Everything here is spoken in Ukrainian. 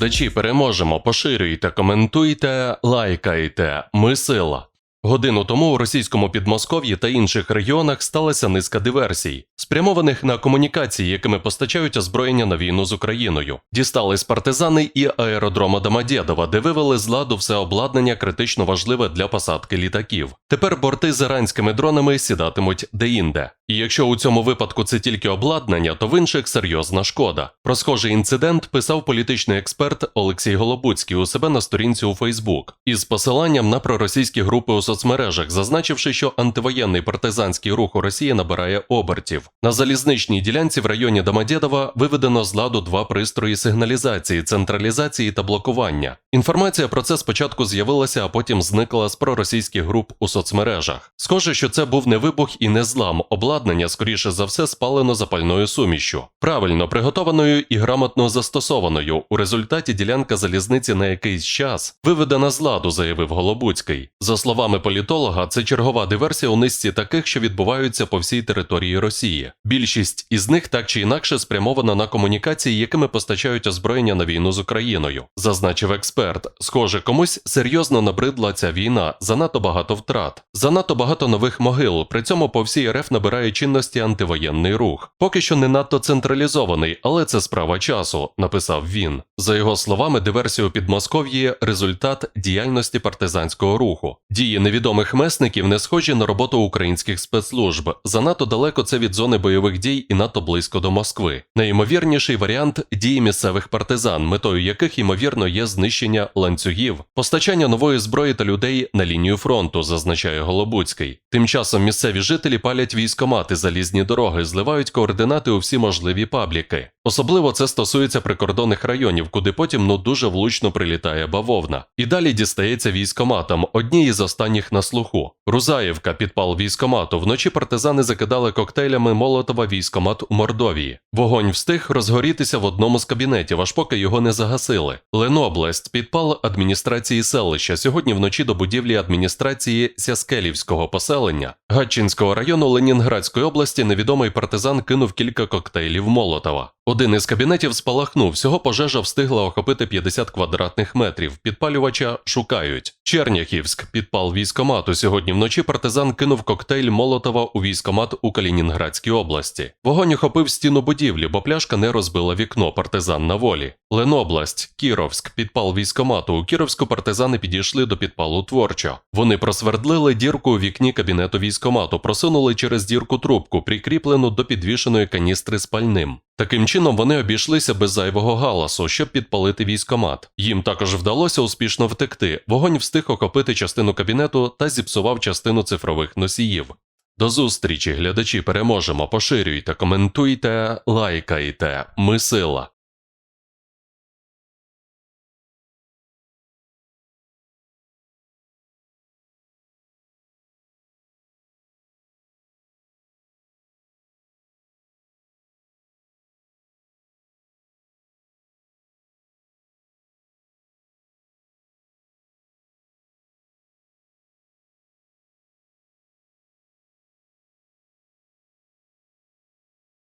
глядачі, переможемо. Поширюйте, коментуйте, лайкайте. Ми сила. Годину тому у російському Підмосков'ї та інших регіонах сталася низка диверсій, спрямованих на комунікації, якими постачають озброєння на війну з Україною. Дістались партизани і аеродрома Домодєдова, де вивели з ладу все обладнання критично важливе для посадки літаків. Тепер борти з іранськими дронами сідатимуть деінде. І якщо у цьому випадку це тільки обладнання, то в інших серйозна шкода. Про схожий інцидент писав політичний експерт Олексій Голобуцький у себе на сторінці у Фейсбук із посиланням на проросійські групи у соцмережах, зазначивши, що антивоєнний партизанський рух у Росії набирає обертів. На залізничній ділянці в районі Домодєдова виведено з ладу два пристрої сигналізації, централізації та блокування. Інформація про це спочатку з'явилася, а потім зникла з проросійських груп у соцмережах. Схоже, що це був не вибух і не злам. Обладнання, скоріше за все, спалено запальною сумішю. Правильно приготованою і грамотно застосованою. У результаті ділянка залізниці на якийсь час виведена з ладу, заявив Голобуцький. За словами політолога, це чергова диверсія у низці таких, що відбуваються по всій території Росії. Більшість із них так чи інакше спрямована на комунікації, якими постачають озброєння на війну з Україною, зазначив експерт. Схоже, комусь серйозно набридла ця війна, занадто багато втрат, занадто багато нових могил. При цьому по всій РФ набирає чинності антивоєнний рух. Поки що не надто централізований, але це справа часу, написав він. За його словами, диверсія у Підмосков'ї – результат діяльності партизанського руху. Дії невідомих месників не схожі на роботу українських спецслужб. Занадто далеко це від зони бойових дій і надто близько до Москви. Найімовірніший варіант дії місцевих партизан, метою яких ймовірно є знищення ланцюгів, постачання нової зброї та людей на лінію фронту, зазначає Голобуцький. Тим часом місцеві жителі палять військомати, залізні дороги, зливають координати у всі можливі пабліки. Особливо це стосується прикордонних районів, куди потім ну дуже влучно прилітає бавовна. І далі дістається військоматам, одні із останніх на слуху. Рузаєвка, підпал військомату. Вночі партизани закидали коктейлями Молотова військомат у Мордовії. Вогонь встиг розгорітися в одному з кабінетів, аж поки його не загасили. Ленобласть, підпал адміністрації селища. Сьогодні вночі до будівлі адміністрації Сяскелівського поселення Гатчинського району Ленінградської області невідомий партизан кинув кілька коктейлів Молотова. Один із кабінетів спалахнув. Всього пожежа встигла охопити 50 квадратних метрів. Підпалювача шукають. Черняхівськ, підпал військомату. Сьогодні вночі партизан кинув коктейль Молотова у військомат у Калінінградській області. Вогонь охопив стіну будівлі, бо пляшка не розбила вікно. Партизан на волі. Ленобласть, Кіровськ, підпал військомату. У Кіровську партизани підійшли до підпалу творчо. Вони просвердлили дірку у вікні кабінету військомату, просунули через дірку трубку, прикріплену до підвішеної каністри з пальним. Таким чином вони обійшлися без зайвого галасу, щоб підпалити військомат. Їм також вдалося успішно втекти. Вогонь встиг охопити частину кабінету та зіпсував частину цифрових носіїв. До зустрічі, глядачі, переможемо. Поширюйте, коментуйте, лайкайте. Ми сила.